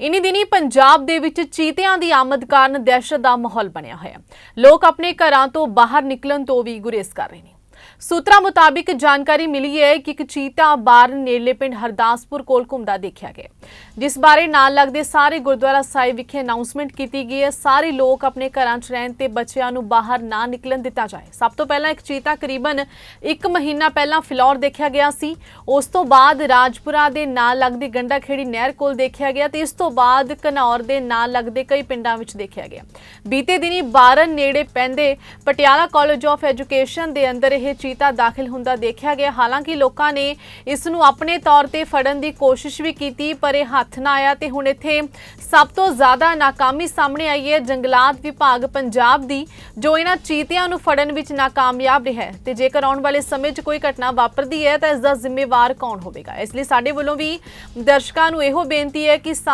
ਇਨੀ ਦਿਨੀ ਪੰਜਾਬ ਦੇ ਵਿੱਚ ਚੀਤਿਆਂ ਦੀ ਆਮਦ ਕਾਰਨ ਦਹਿਸ਼ਤ ਦਾ ਮਾਹੌਲ ਬਣਿਆ ਹੋਇਆ। ਲੋਕ ਆਪਣੇ ਘਰਾਂ ਤੋਂ ਬਾਹਰ ਨਿਕਲਣ ਤੋਂ ਵੀ ਗੁਰੇਜ਼ ਕਰ ਰਹੇ ਨੇ। ਸੂਤਰਾਂ ਮੁਤਾਬਿਕ ਜਾਣਕਾਰੀ ਮਿਲੀ ਹੈ ਕਿ ਇੱਕ ਚੀਤਾ ਬਾਹਰ ਨੇੜਲੇ ਪਿੰਡ ਹਰਦਾਸਪੁਰ ਕੋਲ ਘੁੰਮਦਾ ਦੇਖਿਆ ਗਿਆ। ਜਿਸ ਬਾਰੇ ਨਾਲ ਲੱਗਦੇ ਸਾਰੇ ਗੁਰਦੁਆਰਾ ਸਾਹਿਬ ਵਿਖੇ ਅਨਾਉਂਸਮੈਂਟ ਕੀਤੀ ਗਈ ਹੈ। ਸਾਰੇ ਲੋਕ ਆਪਣੇ ਘਰਾਂ 'ਚ ਰਹਿਣ ਤੇ ਬੱਚਿਆਂ ਨੂੰ ਬਾਹਰ ਨਾ ਨਿਕਲਣ ਦਿੱਤਾ ਜਾਏ। ਸਭ ਤੋਂ ਪਹਿਲਾਂ ਇੱਕ ਚੀਤਾ ਕਰੀਬਨ 1 ਮਹੀਨਾ ਪਹਿਲਾਂ ਫਿਲੌਰ ਦੇਖਿਆ ਗਿਆ ਸੀ। ਉਸ ਤੋਂ ਬਾਅਦ ਰਾਜਪੁਰਾ ਦੇ ਨਾਲ ਲੱਗਦੀ ਗੰਡਾਖੇੜੀ ਨਹਿਰ ਕੋਲ ਦੇਖਿਆ ਗਿਆ ਤੇ ਇਸ ਤੋਂ ਬਾਅਦ ਘਨੌਰ ਦੇ ਨਾਲ ਲੱਗਦੇ ਕਈ ਪਿੰਡਾਂ ਵਿੱਚ ਦੇਖਿਆ ਗਿਆ। ਬੀਤੇ ਦਿਨੀ ਬਾਰਨ ਨੇੜੇ ਪੈਂਦੇ ਪਟਿਆਲਾ ਕਾਲਜ ਆਫ ਐਜੂਕੇਸ਼ਨ ਦੇ ਅੰਦਰ ਇਹ ਚੀਤਾ ਦਾਖਲ ਹੁੰਦਾ ਦੇਖਿਆ ਗਿਆ। ਹਾਲਾਂਕਿ ਲੋਕਾਂ ਨੇ ਇਸ ਨੂੰ ਆਪਣੇ ਤੌਰ ਤੇ ਫੜਨ ਦੀ ਕੋਸ਼ਿਸ਼ ਵੀ ਕੀਤੀ, ਪਰ ਇਹ ਹੱਥ ਨਾ ਆਇਆ ਤੇ ਹੁਣ ਇੱਥੇ ਸਭ ਤੋਂ ਜ਼ਿਆਦਾ ਨਾਕਾਮੀ ਸਾਹਮਣੇ ਆਈ ਹੈ ਜੰਗਲਾਤ ਵਿਭਾਗ ਪੰਜਾਬ ਦੀ, ਜੋ ਇਹਨਾਂ ਚੀਤਿਆਂ ਨੂੰ ਫੜਨ ਵਿੱਚ ਨਾਕਾਮਯਾਬ ਰਿਹਾ ਤੇ ਜੇਕਰ ਆਉਣ ਵਾਲੇ ਸਮੇਂ 'ਚ ਕੋਈ ਘਟਨਾ ਵਾਪਰਦੀ ਹੈ, ਤਾਂ ਇਸ ਦਾ ਜ਼ਿੰਮੇਵਾਰ ਕੌਣ ਹੋਵੇਗਾ? ਇਸ ਲਈ ਸਾਡੇ ਵੱਲੋਂ ਵੀ ਦਰਸ਼ਕਾਂ ਨੂੰ ਇਹੋ ਬੇਨਤੀ ਹੈ ਕਿ